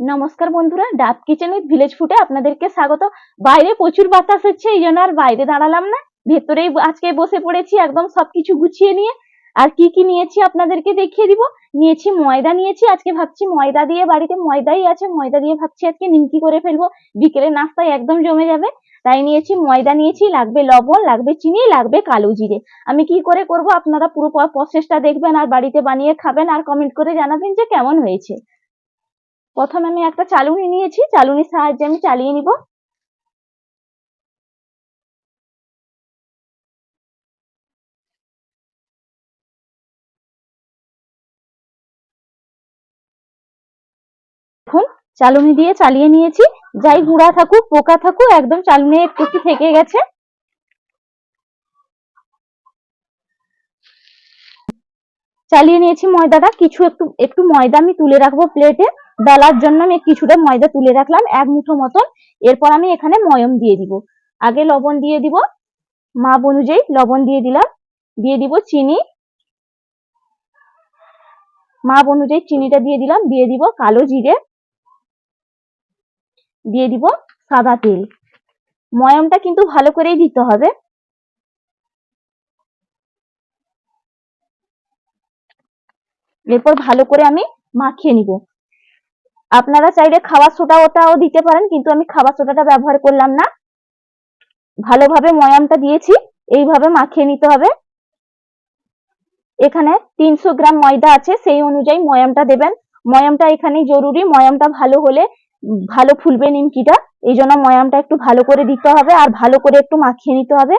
নমস্কার বন্ধুরা, ডাব কিচেন উইথ ভিলেজ ফুডে আপনাদেরকে স্বাগত। বাইরে প্রচুর বাতাস হচ্ছে, এই জন্য আর বাইরে দাঁড়ালাম না। ভেতরেই আজকে বসে পড়েছি একদম সবকিছু গুছিয়ে নিয়ে। আর কি কি নিয়েছি আপনাদেরকে দেখিয়ে দিব। নিয়েছি ময়দা নিয়েছি, আজকে ভাবছি ময়দা দিয়ে, বাড়িতে ময়দাই আছে, ময়দা দিয়ে ভাবছি আজকে নিমকি করে ফেলব। বিকেলে নাস্তায় একদম জমে যাবে, তাই নিয়েছি ময়দা নিয়েছি, লাগবে লবণ, লাগবে চিনি, লাগবে কালো জিরে। আমি কি করে করব, আপনারা পুরো প্রসেসটা দেখবেন আর বাড়িতে বানিয়ে খাবেন আর কমেন্ট করে জানাবেন যে কেমন হয়েছে। প্রথমে আমি একটা চালুনি নিয়েছি, চালুনির সাহায্যে আমি চালিয়ে নিব। চালুনি দিয়ে চালিয়ে নিয়েছি। যাই গুঁড়া থাকুক, পোকা থাকুক, একদম চালুনি একটু একটু থেকে গেছে। চালিয়ে নিয়েছি ময়দাটা। কিছু একটু একটু ময়দা আমি তুলে রাখব প্লেটে বেলার জন্য আমি কিছুটা ময়দা তুলে রাখলাম, এক মুঠো মতন। এরপর আমি এখানে ময়ম দিয়ে দিব। আগে লবণ দিয়ে দিব, মাপ অনুযায়ী লবণ দিয়ে দিলাম। দিয়ে দিব চিনি। মাপ অনুযায়ী চিনিটা দিয়ে দিলাম, দিয়ে দিব কালো জিরে। দিয়ে দিব সাদা তেল। ময়মটা কিন্তু ভালো করেই দিতে হবে। এরপর ভালো করে আমি মাখিয়ে নিব। আপনারা চাইলে খাবার সোডা ওটাও দিতে পারেন, কিন্তু আমি খাবার সোডাটা ব্যবহার করলাম না। ভালোভাবে ময়ামটা দিয়েছি, এইভাবে মাখিয়ে নিতে হবে। এখানে তিনশো গ্রাম ময়দা আছে, সেই অনুযায়ী ময়ামটা দেবেন। ময়ামটা এখানে জরুরি, ময়ামটা ভালো হলে ভালো ফুলবে নিমকিটা। এই জন্য ময়ামটা একটু ভালো করে দিতে হবে আর ভালো করে একটু মাখিয়ে নিতে হবে।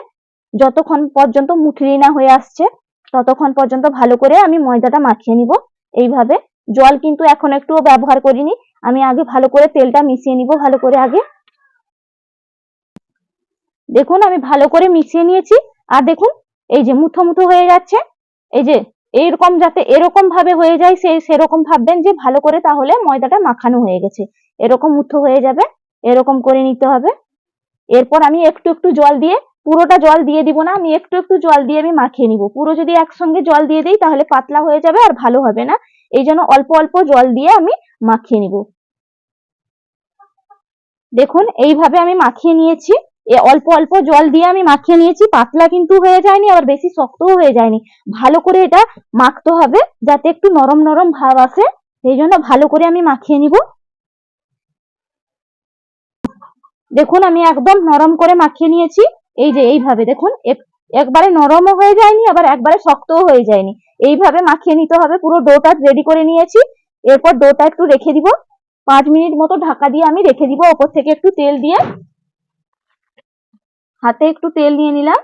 যতক্ষণ পর্যন্ত মুঠরি না হয়ে আসছে, ততক্ষণ পর্যন্ত ভালো করে আমি ময়দাটা মাখিয়ে নিব। এইভাবে জল কিন্তু এখন একটুও ব্যবহার করিনি। আমি আগে ভালো করে তেলটা মিশিয়ে নিব, ভালো করে আগে। দেখুন, আমি ভালো করে মিশিয়ে নিয়েছি। আর দেখুন, এই যে মুঠো মুঠো হয়ে যাচ্ছে। এই যে এইরকম যাতে এরকম ভাবে হয়ে যায়, সে সেরকম ভাববেন যে ভালো করে তাহলে ময়দাটা মাখানো হয়ে গেছে। এরকম মুঠো হয়ে যাবে, এরকম করে নিতে হবে। এরপর আমি একটু একটু জল দিয়ে পুরোটা জল দিয়ে দিব না, আমি একটু একটু জল দিয়ে আমি মাখিয়ে নিব। পুরো যদি একসঙ্গে জল দিয়ে দিই তাহলে পাতলা হয়ে যাবে আর ভালো হবে না। এই জন্য অল্প অল্প জল দিয়ে আমি মাখিয়ে নিব। দেখুন, এইভাবে আমি মাখিয়ে নিয়েছি। অল্প অল্প জল দিয়ে আমি মাখিয়ে নিয়েছি। পাতলা কিন্তু হয়ে যায়নি, আবার বেশি শক্তও হয়ে যায়নি। ভালো করে এটা মাখতে হবে, যাতে একটু নরম নরম ভাব আসে। সেই জন্য ভালো করে আমি মাখিয়ে নিব। দেখুন, আমি একদম নরম করে মাখিয়ে নিয়েছি। এই যে এইভাবে দেখুন একবারে নরমও হয়ে যায়নি, আবার একবারে শক্তও হয়ে যায়নি। এইভাবে মাখিয়ে নিতে হবে, পুরো ডোটা রেডি করে নিয়েছি। এরপর ডোটা একটু রেখে দিব। পাঁচ মিনিট মতো ঢাকা দিয়ে আমি রেখে দিব, ওপর থেকে একটু তেল দিয়ে। হাতে একটু তেল নিয়ে নিলাম।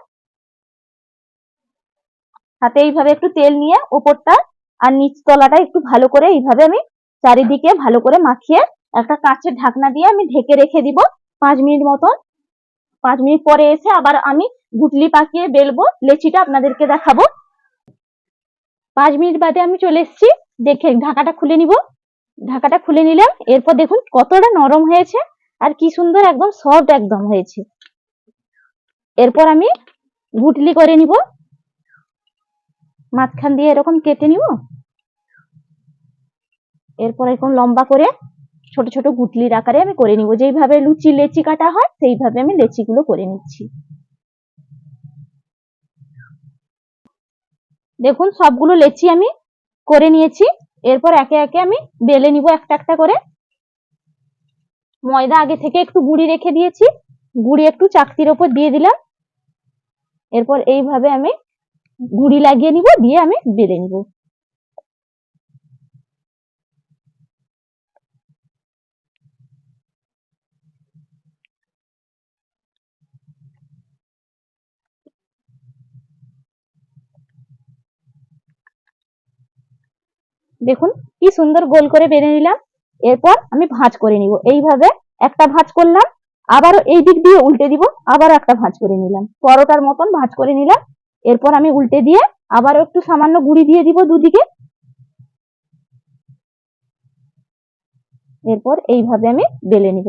হাতে এইভাবে একটু তেল নিয়ে ওপরটা আর নিচ তলাটা একটু ভালো করে এইভাবে আমি চারিদিকে ভালো করে মাখিয়ে একটা কাঁচের ঢাকনা দিয়ে আমি ঢেকে রেখে দিব পাঁচ মিনিট মতন। পাঁচ মিনিট পরে এসে আবার আমি গুটলি পাকিয়ে বেলবো, লেচিটা আপনাদেরকে দেখাবো। পাঁচ মিনিট বাদে আমি চলে এসেছি, দেখে ঢাকাটা খুলে নিব। ঢাকাটা খুলে নিলাম, এরপর দেখুন কতটা নরম হয়েছে আর কি সুন্দর একদম সফট একদম হয়েছে। এরপর আমি গুটলি করে নিব। মাঝখান দিয়ে এরকম কেটে নিব। এরপর এরকম লম্বা করে ছোট ছোট গুটলির আকারে আমি করে নিব। যেইভাবে লুচি, লেচি কাটা হয়, সেইভাবে আমি লেচিগুলো করে নিচ্ছি। দেখুন, সবগুলো লেচি আমি করে নিয়েছি। এরপর একে একে আমি বেলে নিব একটা একটা করে। ময়দা আগে থেকে একটু গুঁড়ি রেখে দিয়েছি। গুঁড়ি একটু চাকতির ওপর দিয়ে দিলাম। এরপর এইভাবে আমি গুঁড়ি লাগিয়ে নিব, দিয়ে আমি বেলে নিব। দেখুন, কি সুন্দর গোল করে বেড়ে নিলাম। এরপর আমি ভাঁজ করে নিব। এইভাবে একটা ভাঁজ করলাম, আবারও এই দিক দিয়ে উল্টে দিব, আবারও একটা ভাঁজ করে নিলাম। পরোটার মতন ভাঁজ করে নিলাম। এরপর আমি উল্টে দিয়ে আবারও একটু সামান্য গুঁড়ি দিয়ে দিব দুদিকে। এরপর এইভাবে আমি বেলে নিব।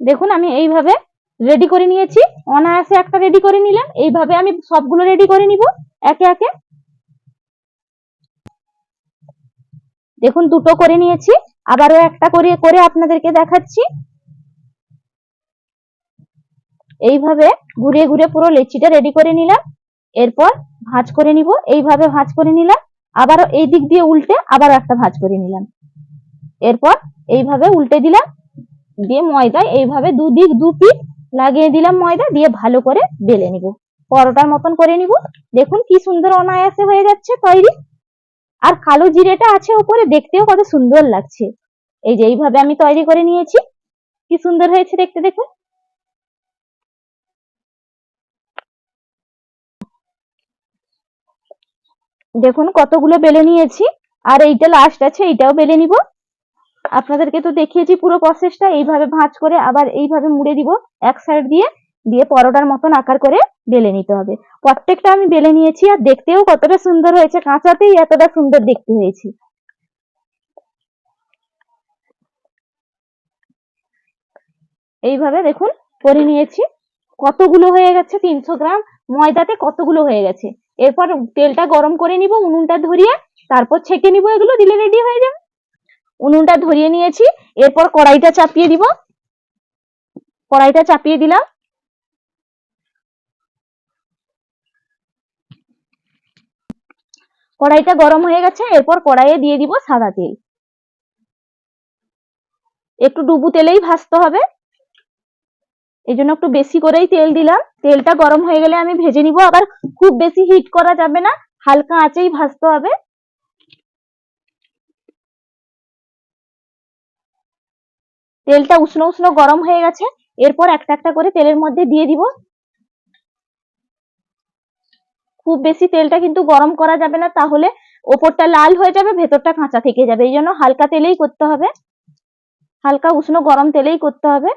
দেখুন, আমি এইভাবে রেডি করে নিয়েছি। অনায়াসে একটা রেডি করে নিলাম। এইভাবে আমি সবগুলো রেডি করে নিব, একে একে। দেখুন, দুটো করে নিয়েছি। আবারও একটা করে করে আপনাদেরকে দেখাচ্ছি। এইভাবে ঘুরে ঘুরে পুরো লেচিটা রেডি করে নিলাম। এরপর ভাঁজ করে নিব। এইভাবে ভাঁজ করে নিলাম। আবারও এই দিক দিয়ে উল্টে আবার একটা ভাঁজ করে নিলাম। এরপর এইভাবে উল্টে দিলাম। দিয়ে ময়দা এইভাবে দুদিক দু পিঠ লাগিয়ে দিলাম ময়দা, দিয়ে ভালো করে বেলে নিব। পরোটার মতন করে নিব। দেখুন কি সুন্দর অনায়াসে হয়ে যাচ্ছে তৈরি। আর কালো জিরেটা আছে উপরে দেখতেও কত সুন্দর লাগছে। এই যে এইভাবে আমি তৈরি করে নিয়েছি। কি সুন্দর হয়েছে দেখতে দেখুন। দেখুন কতগুলো বেলে নিয়েছি। আর এইটা লাস্ট আছে, এইটাও বেলে নিব। আপনাদেরকে তো দেখিয়েছি পুরো প্রসেসটা এইভাবে ভাঁজ করে আবার এইভাবে মুড়ে দিব, এক সাইড দিয়ে দিয়ে পরোটার মতন আকার করে বেলে নিতে হবে। প্রত্যেকটা আমি বেলে নিয়েছি আর দেখতেও কতটা সুন্দর হয়েছে, কাঁচাতেই এতটা সুন্দর দেখতে হয়েছে। এইভাবে দেখুন, করে নিয়েছি। কতগুলো হয়ে গেছে? তিনশো গ্রাম। ময়দাতে কতগুলো হয়ে গেছে? এরপর তেলটা গরম করে নিব, উনুনটা ধরিয়ে, তারপর ছেঁকে নিব এগুলো, দিলে রেডি হয়ে যাবে। উনুনটা ধরিয়ে নিয়েছি, এরপর কড়াইটা চাপিয়ে দিব। কড়াইটা চাপিয়ে দিলাম। কড়াইটা গরম হয়ে গেছে, এরপর কড়াইয়ে দিয়ে দিব সাদা তেল। একটু ডুবু তেলেই ভাজতে হবে। এই জন্য একটু বেশি করেই তেল দিলাম। তেলটা গরম হয়ে গেলে আমি ভেজে নিব, আবার খুব বেশি হিট করা যাবে না, হালকা আঁচেই ভাজতে হবে। তেলটা উষ্ণ উষ্ণ গরম হয়ে গেছে। এরপর একটা একটা করে তেলের মধ্যে দিয়ে দিব। খুব বেশি তেলটা কিন্তু গরম করা যাবে না, তাহলে ওপরটা লাল হয়ে যাবে, ভেতরটা কাঁচা থেকে যাবে। এই জন্য হালকা তেলেই করতে হবে। হালকা উষ্ণ গরম তেলেই করতে হবে।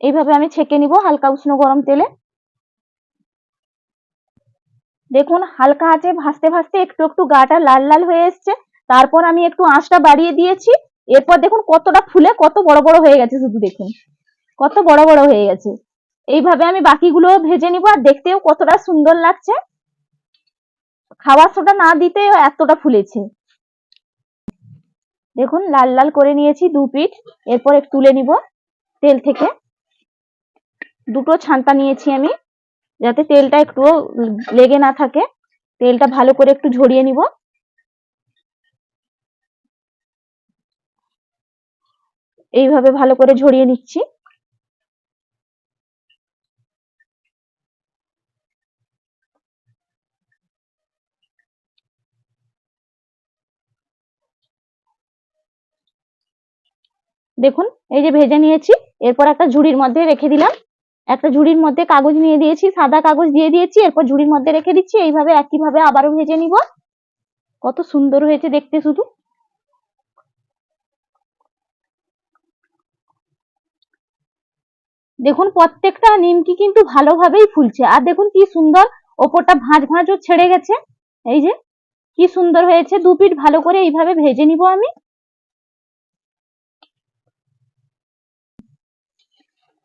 এইভাবে আমি ছেঁকে নিব হালকা উষ্ণ গরম তেলে। দেখুন, হালকা আঁচে ভাসতে ভাসতে একটু একটু গাটা লাল লাল হয়ে এসছে। তারপর আমি একটু আঁচটা বাড়িয়ে দিয়েছি। এরপর দেখুন কতটা ফুলে কত বড় বড় হয়ে গেছে শুধু দেখুন। কত বড় বড় হয়ে গেছে। এইভাবে আমি বাকিগুলো ভেজে নিব আর দেখতেও কতটা সুন্দর লাগছে। খাবার সোটা না দিতে এতটা ফুলেছে। দেখুন লাল লাল করে নিয়েছি দু পিঠ। এরপর একটু তুলে নিব তেল থেকে। দুটো ছান্তা নিয়েছি আমি, যাতে তেলটা একটু লেগে না থাকে। তেলটা ভালো করে একটু ঝরিয়ে নিব। এইভাবে ভালো করে ঝরিয়ে নিচ্ছি। দেখুন, এই যে ভেজে নিয়েছি, এরপর একটা ঝুড়ির মধ্যে রেখে দিলাম। একটা ঝুড়ির মধ্যে কাগজ নিয়ে দিয়েছি, সাদা কাগজ দিয়ে দিয়েছি, এরপর ঝুড়ির মধ্যে রেখে দিচ্ছি। এইভাবে একইভাবে আবারও ভেজে নিব। কত সুন্দর হয়েছে দেখতে শুধু। দেখুন, প্রত্যেকটা নিমকি কিন্তু ভালোভাবেই ফুলছে। আর দেখুন কি সুন্দর ওপরটা ভাঁজ ভাঁজও ছেড়ে গেছে। এই যে, কি সুন্দর হয়েছে। দু পিঠ ভালো করে এইভাবে ভেজে নিব আমি।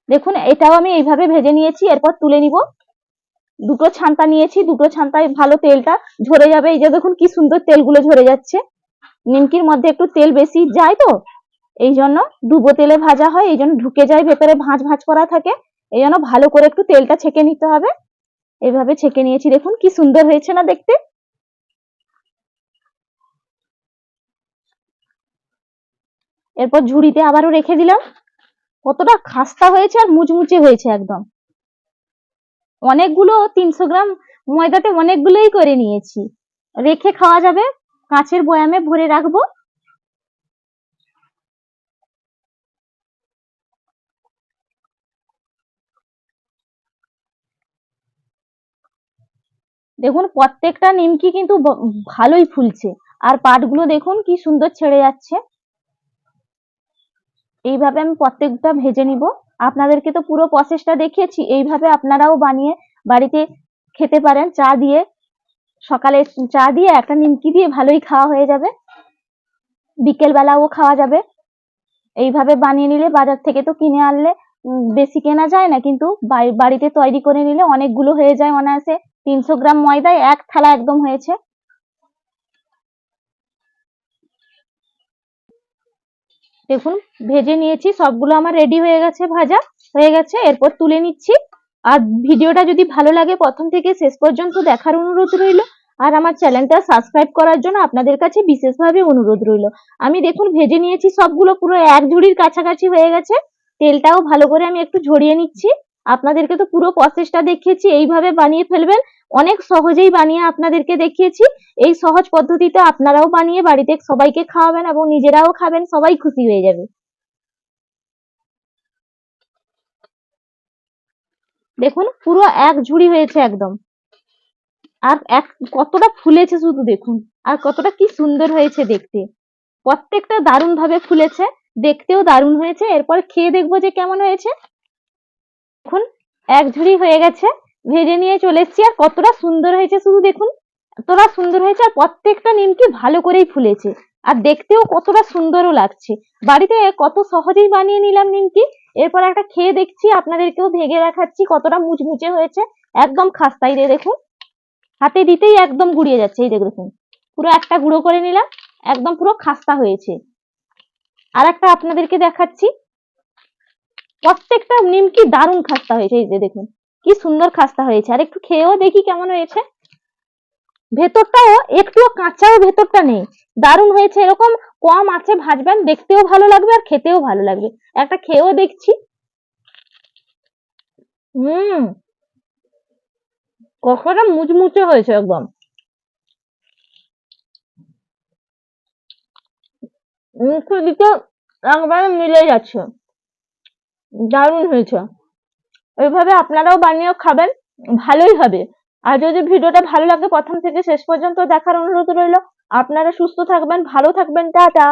দেখুন, এটাও আমি এইভাবে ভেজে নিয়েছি, এরপর তুলে নিব। দুটো ছান্তা নিয়েছি, দুটো ছান্তায় ভালো তেলটা ঝরে যাবে। এই যে দেখুন, কি সুন্দর তেলগুলো ঝরে যাচ্ছে। নিমকির মধ্যে একটু তেল বেশি যায় তো? এই জন্য ডুবো তেলে ভাজা হয় এই জন্য ঢুকে যায়, ভেতরে ভাঁজ ভাঁজ করা থাকে। এই জন্য ভালো করে একটু তেলটা ছেঁকে নিতে হবে। এভাবে ছেঁকে নিয়েছি। দেখুন কি সুন্দর হয়েছে না দেখতে? এরপর ঝুড়িতে আবারও রেখে দিলাম। কতটা খাস্তা হয়েছে আর মুচমুচে হয়েছে একদম। অনেকগুলো তিনশো গ্রাম ময়দাতে অনেকগুলোই করে নিয়েছি। রেখে খাওয়া যাবে। কাঁচের বয়ামে ভরে রাখব। দেখুন, প্রত্যেকটা নিমকি কিন্তু ভালোই ফুলছে। আর পাটগুলো দেখুন, কি সুন্দর ছেড়ে যাচ্ছে। এইভাবে আমি প্রত্যেকটা ভেজে নিব। আপনাদেরকে তো পুরো প্রসেসটা দেখিয়েছি। এইভাবে আপনারাও বানিয়ে বাড়িতে খেতে পারেন। চা দিয়ে, সকালে চা দিয়ে একটা নিমকি দিয়ে ভালোই খাওয়া হয়ে যাবে। বিকেল বেলাও খাওয়া যাবে। এইভাবে বানিয়ে নিলে, বাজার থেকে তো কিনে আনলে বেশি কেনা যায় না। কিন্তু বাড়িতে তৈরি করে নিলে অনেকগুলো হয়ে যায় অনায়াসে। তিনশো গ্রাম ময়দায় এক থালা একদম হয়েছে। দেখুন, ভেজে নিয়েছি, সবগুলো আমার রেডি হয়ে গেছে, ভাজা হয়ে গেছে। এরপর তুলে নিচ্ছি। আর ভিডিওটা যদি ভালো লাগে, প্রথম থেকে শেষ পর্যন্ত দেখার অনুরোধ রইল। আর আমার চ্যানেলটা সাবস্ক্রাইব করার জন্য আপনাদের কাছে বিশেষভাবে অনুরোধ রইল। আমি দেখুন, ভেজে নিয়েছি সবগুলো, পুরো এক ঝুড়ির কাছাকাছি হয়ে গেছে। তেলটাও ভালো করে আমি একটু ঝরিয়ে নিচ্ছি। আপনাদেরকে তো পুরো প্রসেসটা দেখিয়েছি, এইভাবে বানিয়ে ফেলবেন। অনেক সহজেই বানিয়ে আপনাদেরকে দেখিয়েছি। এই সহজ পদ্ধতিতে আপনারাও বানিয়ে বাড়িতে সবাইকে খাওয়াবেন এবং নিজেরাও খাবেন, সবাই খুশি হয়ে যাবে। দেখুন, পুরো এক ঝুড়ি হয়েছে একদম। আর এক, কতটা ফুলেছে শুধু দেখুন। আর কতটা কি সুন্দর হয়েছে দেখতে। প্রত্যেকটা দারুণ ভাবে ফুলেছে, দেখতেও দারুণ হয়েছে। এরপর খেয়ে দেখব যে কেমন হয়েছে। দেখুন, এক ঝুড়ি হয়ে গেছে। ভেজে নিয়ে চলে এসেছি। আর কতটা সুন্দর হয়েছে শুধু দেখুন। এতটা সুন্দর হয়েছে আর প্রত্যেকটা নিমকি ভালো করেই ফুলেছে। আর দেখতেও কতটা সুন্দরও লাগছে। বাড়িতে কত সহজেই বানিয়ে নিলাম নিমকি। এরপর একটা খেয়ে দেখছি, আপনাদেরকেও ভেঙে দেখাচ্ছি কতটা মুচমুচে হয়েছে। একদম খাস্তাই দিয়ে দেখুন। হাতে দিতেই একদম গুড়িয়ে যাচ্ছে, এই দেখুন। পুরো একটা গুঁড়ো করে নিলাম। একদম পুরো খাস্তা হয়েছে। আর একটা আপনাদেরকে দেখাচ্ছি। প্রত্যেকটা নিমকি দারুণ খাস্তা হয়েছে, এই যে দেখুন। কি সুন্দর খাস্তা হয়েছে। আর একটু খেয়েও দেখি কেমন হয়েছে। ভেতরটাও, একটুও কাঁচাও ভেতরটা নেই। দারুণ হয়েছে। এরকম কম আছে ভাজবেন, দেখতেও ভালো লাগবে আর খেতেও ভালো লাগবে। একটা খেয়েও দেখছি। হুম। কতটা মুচমুচে হয়েছে একদম। মুখে দিতে একবারে মিলে যাচ্ছে। দারুণ হয়েছে। এইভাবে আপনারাও বানিয়েও খাবেন, ভালোই হবে। আর যদি ভিডিওটা ভালো লাগে প্রথম থেকে শেষ পর্যন্ত দেখার অনুরোধ রইল, আপনারা সুস্থ থাকবেন, ভালো থাকবেন, টাটা!